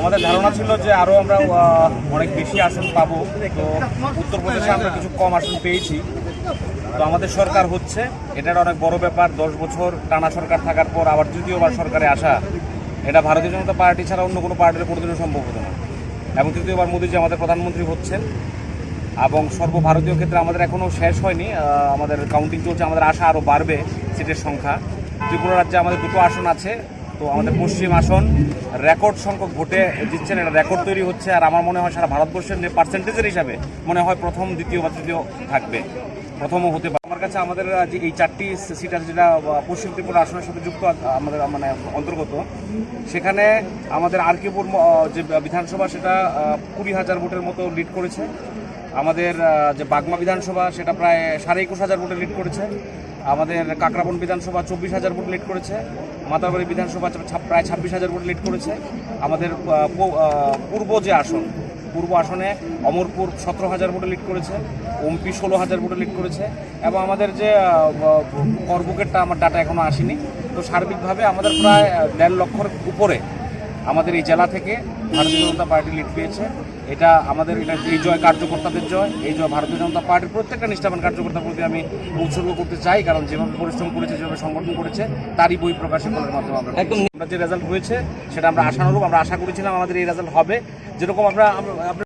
আমাদের ধারণা ছিল যে আরও আমরা অনেক বেশি আসন পাবো। তো উত্তরপ্রদেশে আমরা কিছু কম আসন পেয়েছি। তো আমাদের সরকার হচ্ছে, এটার অনেক বড় ব্যাপার। দশ বছর টানা সরকার থাকার পর আবার তৃতীয়বার সরকারে আসা, এটা ভারতীয় জনতা পার্টি ছাড়া অন্য কোনো পার্টির কোনোদিনও সম্ভব হতো না। এবং তৃতীয়বার মোদীজি আমাদের প্রধানমন্ত্রী হচ্ছেন। এবং সর্বভারতীয় ক্ষেত্রে আমাদের এখনও শেষ হয়নি। আমাদের কাউন্টিং চলছে, আমাদের আশা আরও বাড়বে সিটের সংখ্যা। ত্রিপুরা রাজ্যে আমাদের দুটো আসন আছে। তো আমাদের পশ্চিম আসন রেকর্ড সংখ্যক ভোটে জিতছেন, এটা রেকর্ড তৈরি হচ্ছে, আর আমার মনে হয় সারা ভারতবর্ষের পার্সেন্টেজের হিসাবে মনে হয় প্রথম, দ্বিতীয় বা তৃতীয় থাকবে। প্রথমও হতে পারে। আমার কাছে আমাদের যে এই চারটি সিট আছে, যেটা পশ্চিম ত্রিপুরা আসনের সাথে যুক্ত আমাদের মানে অন্তর্গত, সেখানে আমাদের আরকিপুর ম- যে বিধানসভা, সেটা কুড়ি হাজার ভোটের মতো লিড করেছে। আমাদের যে বাগমা বিধানসভা, সেটা প্রায় সাড়ে একুশ হাজার ভোটে লিড করেছে। আমাদের কাকরাবন বিধানসভা চব্বিশ হাজার ভোট লিড করেছে। মাতাবাড়ি বিধানসভা প্রায় ছাব্বিশ হাজার ভোট লিড করেছে। আমাদের পূর্ব যে আসন, পূর্ব আসনে অমরপুর সতেরো হাজার ভোটে লিড করেছে, ওমপি ষোলো হাজার ভোটে লিড করেছে এবং আমাদের যে কর বুকেটটা আমার ডাটা এখনও আসেনি। তো সার্বিকভাবে আমাদের প্রায় দেড় লক্ষর উপরে আমাদের এই জেলা থেকে ভারতীয় জনতা পার্টি লিড পেয়েছে। এটা আমাদের এটা এই জয় কার্যকর্তাদের জয় এই জয় ভারতীয় জনতা পার্টির প্রত্যেকটা নিষ্ঠাবান কার্যকর্তার প্রতি আমি উৎসর্গ করতে চাই কারণ যেভাবে পরিশ্রম করেছে যেভাবে সংগঠন করেছে তারই বই প্রকাশের মাধ্যমে আমরা একদম। আমরা যে রেজাল্ট হয়েছে সেটা আমরা আশানুরূপ আমরা আশা করেছিলাম আমাদের এই রেজাল্ট হবে। যেরকম আমরা